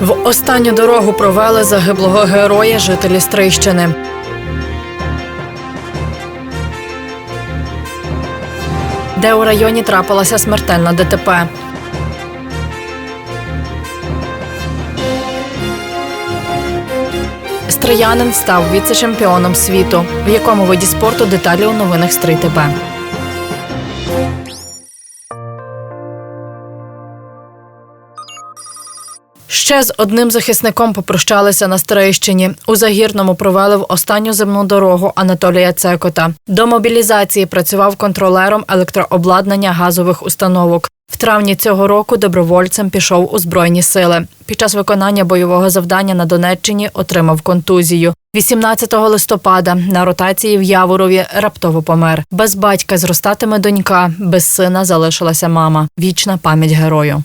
В останню дорогу провели загиблого героя жителі Стрийщини. Де у районі трапилася смертельна ДТП. Стриянин став віце-чемпіоном світу. В якому виді спорту деталі у новинах Стрий ТБ. Ще з одним захисником попрощалися на Стрийщині. У Загірному провели в останню земну дорогу Анатолія Цекота. До мобілізації працював контролером електрообладнання газових установок. В травні цього року добровольцем пішов у збройні сили. Під час виконання бойового завдання на Донеччині отримав контузію. 18 листопада на ротації в Яворові раптово помер. Без батька зростатиме донька, без сина залишилася мама. Вічна пам'ять герою.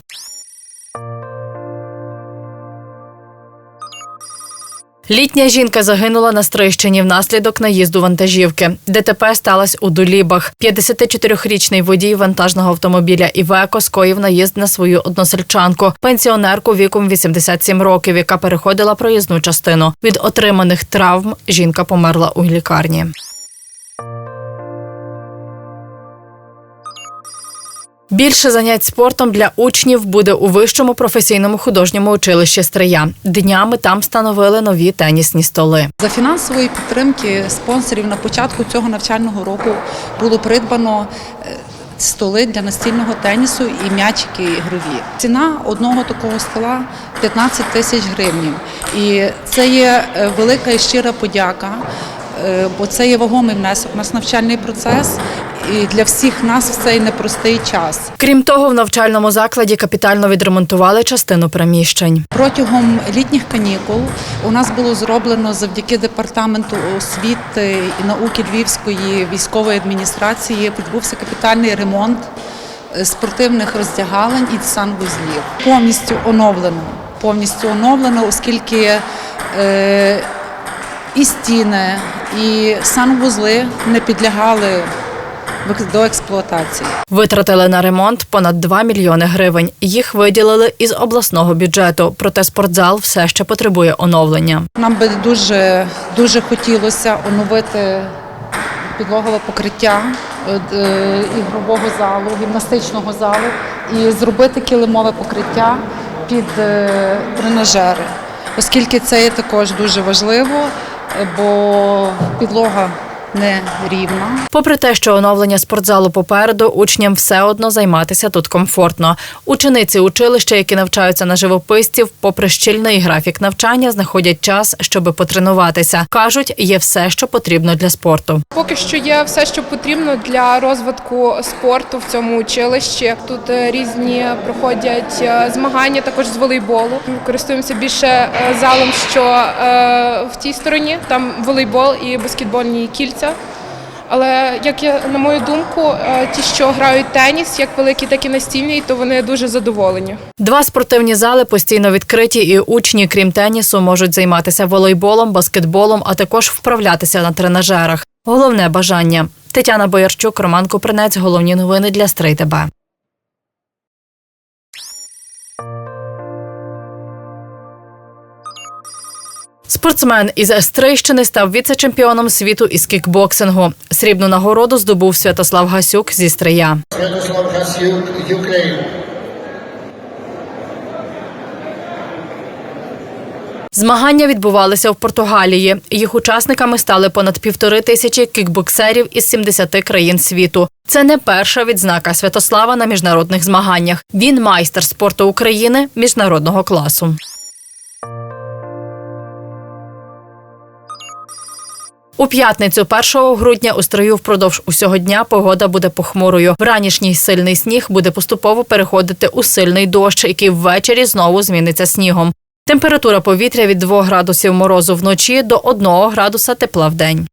Літня жінка загинула на Стрищині внаслідок наїзду вантажівки. ДТП сталося у Дулібах. 54-річний водій вантажного автомобіля Івеко скоїв наїзд на свою односельчанку, пенсіонерку віком 87 років, яка переходила проїзну частину. Від отриманих травм жінка померла у лікарні. Більше занять спортом для учнів буде у вищому професійному художньому училищі Стрия. Днями там встановили нові тенісні столи. За фінансової підтримки спонсорів на початку цього навчального року було придбано е, столи для настільного тенісу і м'ячики ігрові. Ціна одного такого стола 15 тисяч гривень. І це є е, велика і щира подяка, е, бо це є вагомий внесок в наш навчальний процес і для всіх нас в цей непростий час. Крім того, в навчальному закладі капітально відремонтували частину приміщень. Протягом літніх канікул у нас було зроблено завдяки департаменту освіти і науки Львівської військової адміністрації. Відбувся капітальний ремонт е, спортивних роздягалень і санвузлів. Повністю оновлено. Повністю оновлено, оскільки е, і стіни, і санвузли не підлягали до експлуатації. Витратили на ремонт понад 2 мільйони гривень. Їх виділили із обласного бюджету. Проте спортзал все ще потребує оновлення. Нам би дуже, дуже хотілося оновити підлогове покриття е, е, ігрового залу, гімнастичного залу і зробити килимове покриття під е, тренажери, оскільки це є також дуже важливо, бо підлога не рівна. Попри те, що оновлення спортзалу попереду, учням все одно займатися тут комфортно. Учениці училища, які навчаються на живописців, попри щільний графік навчання, знаходять час, щоби потренуватися. кажуть, є все, що потрібно для спорту. Поки що є все, що потрібно для розвитку спорту в цьому училищі. Тут е, різні проходять е, змагання, також з волейболу. Ми користуємося більше е, залом, що в тій стороні там волейбол і баскетбольні кільця. Але як я на мою думку, е, ті, що грають теніс, як великі, так і настільний, то вони дуже задоволені. Два спортивні зали постійно відкриті, і учні, крім тенісу, можуть займатися волейболом, баскетболом, а також вправлятися на тренажерах. Головне бажання. Тетяна Боярчук, Роман Купринець. Головні новини для Стрий ТБ. Спортсмен із Стрийщини став віце-чемпіоном світу із кікбоксингу. Срібну нагороду здобув Святослав Гасюк зі Стрия. Святослав Гасюк, Ukraine. Змагання відбувалися в Португалії. Їх учасниками стали понад півтори тисячі кікбоксерів із 70 країн світу. Це не перша відзнака Святослава на міжнародних змаганнях. Він майстер спорту України міжнародного класу. У п'ятницю 1 грудня у строю впродовж усього дня погода буде похмурою. Вранішній сильний сніг буде поступово переходити у сильний дощ, який ввечері знову зміниться снігом. Температура повітря від 2 градусів морозу вночі до 1 градуса тепла в день.